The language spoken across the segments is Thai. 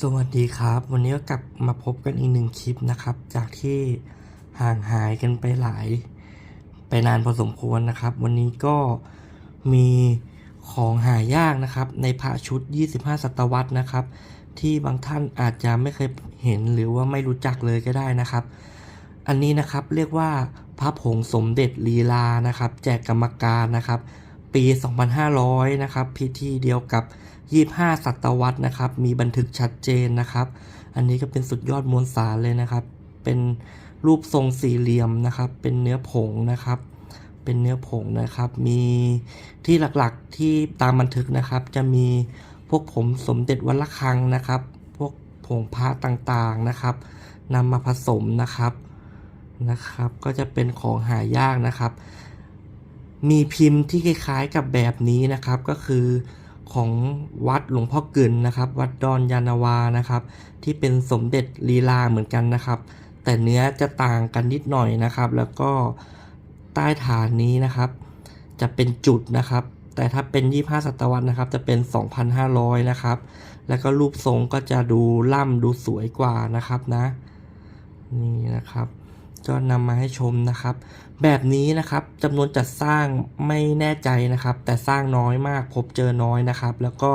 สวัสดีครับ วันนี้ก็กลับมาพบกันอีกหนึ่งคลิปนะครับ จากที่ห่างหายกันไปหลาย ไปนานพอสมควรนะครับ วันนี้ก็มีของหายากนะครับ ในพระชุด 25 ศตวรรษนะครับ ที่บางท่านอาจจะไม่เคยเห็นหรือว่าไม่รู้จักเลยก็ได้นะครับ อันนี้นะครับเรียกว่าพระผงสมเด็จลีลานะครับ แจกกรรมการนะครับ ปี 2500 นะครับ พิธีเดียวกับ 25 ศตวรรษนะครับ มีบันทึกชัดเจนนะครับ อันนี้ก็เป็นสุดยอดมวลสารเลยนะครับ เป็นรูปทรงสี่เหลี่ยมนะครับ เป็นเนื้อผงนะครับ เป็นเนื้อผงนะครับ มีที่หลักๆที่ตามบันทึกนะครับ จะมีพวกผมสมเด็จวัดระฆังนะครับ พวกผงพระต่างๆนะครับนำมาผสมนะครับนะครับ ก็จะเป็นของหายากนะครับ มีพิมพ์ที่คล้ายๆกับแบบนี้นะครับ ก็คือของวัดหลวงพ่อกึ่นนะครับ วัดดอนยานาวานะครับ ที่เป็นสมเด็จลีลาเหมือนกันนะครับ แต่เนื้อจะต่างกันนิดหน่อยนะครับ แล้วก็ใต้ฐานนี้นะครับ จะเป็นจุดนะครับ แต่ถ้าเป็น 25ศตวรรษนะครับ จะเป็น 2,500 นะครับ แล้วก็รูปทรงก็จะดูล่ำดูสวยกว่านะครับนะ นี่นะครับ ก็นำมาให้ชมนะครับ แบบนี้นะครับจำนวนจัดสร้างไม่แน่ใจนะครับ แต่สร้างน้อยมากพบเจอน้อยนะครับ แล้วก็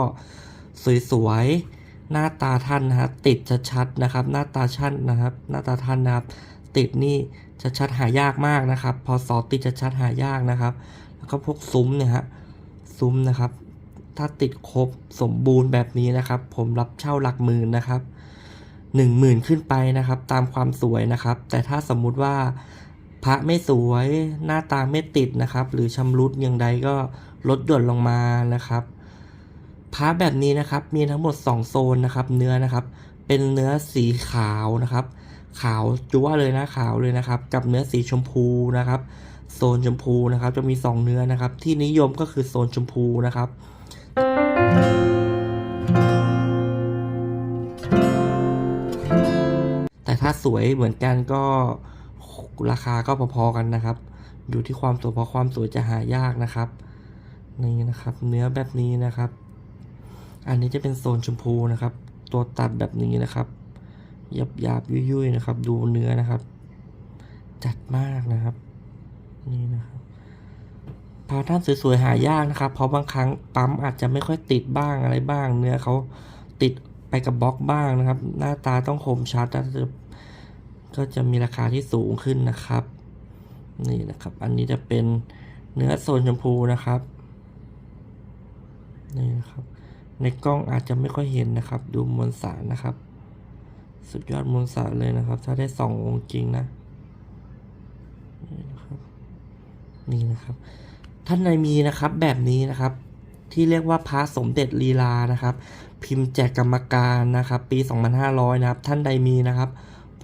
สวยๆหน้าตาท่านนะครับติดชัดๆนะครับ หน้าตาชันนะครับ หน้าตาท่านนะครับ ติดนี่ชัดๆหายากมากนะครับ พอสอติดชัดๆหายากนะครับ แล้วก็พวกซุ้มเนี่ยฮะซุ้มนะครับ ถ้าติดครบสมบูรณ์แบบนี้นะครับ ผมรับเช่าหลักหมื่นนะครับ หนึ่งหมื่นขึ้นไปนะครับ ตามความสวยนะครับ แต่ถ้าสมมุติว่าพระไม่สวยหน้าตาไม่ติดนะครับ หรือชำรุดอย่างใดก็ลดหย่อนลงมานะครับพระแบบนี้นะครับมีทั้งหมด 2 โซนนะครับ เนื้อนะครับ เป็นเนื้อสีขาวนะครับ ขาวจั๊วเลยนะขาวเลยนะครับ กับเนื้อสีชมพูนะครับ โซนชมพูนะครับ จะมี 2 เนื้อนะครับ ที่นิยมก็คือโซนชมพูนะครับ ถ้าสวยเหมือนกันก็ราคาก็พอๆกันนะครับ อยู่ที่ความสวยเพราะความสวยจะหายากนะครับนี่นะครับ เนื้อแบบนี้นะครับ อันนี้จะเป็นโซนชมพูนะครับ ตัวตัดแบบนี้นะครับหยับหยาบยุ่ยๆนะครับ ดูเนื้อนะครับ จัดมากนะครับ นี่นะครับพาท่านสวยๆหายากนะครับ เพราะบางครั้งปั๊มอาจจะไม่ค่อยติดบ้างอะไรบ้าง เนื้อเขาติดไปกับบล็อกบ้างนะครับ หน้าตาต้องคมชัดนะจะ ก็จะมีราคาที่สูงขึ้นนะครับ นี่นะครับ อันนี้จะเป็นเนื้อโซนชมพูนะครับ นี่นะครับ ในกล้องอาจจะไม่ค่อยเห็นนะครับ ดูมวลสารนะครับ สุดยอดมวลสารเลยนะครับ ถ้าได้สององค์จริงนะ นี่นะครับนี่นะครับ ท่านใดมีนะครับแบบนี้นะครับที่เรียกว่าพระสมเด็จลีลานะครับ พิมพ์แจกกรรมการนะครับ ปี 2500 นะครับ ท่านใดมีนะครับ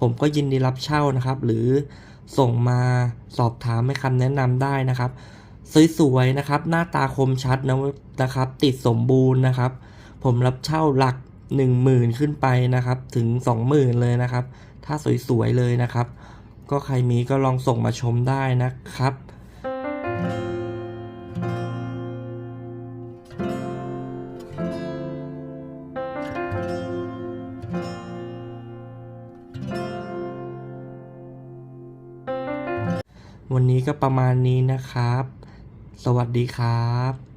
ผมก็ยินดีรับเช่านะครับ หรือส่งมาสอบถามให้คำแนะนำได้นะครับ สวยๆนะครับ หน้าตาคมชัดนะนะครับ ติดสมบูรณ์นะครับ ผมรับเช่าหลัก 10,000 ขึ้นไปนะครับ ถึง 20,000 เลยนะครับ ถ้าสวยๆเลยนะครับ ก็ใครมีก็ลองส่งมาชมได้นะครับ วันนี้ก็ประมาณนี้นะครับ สวัสดีครับ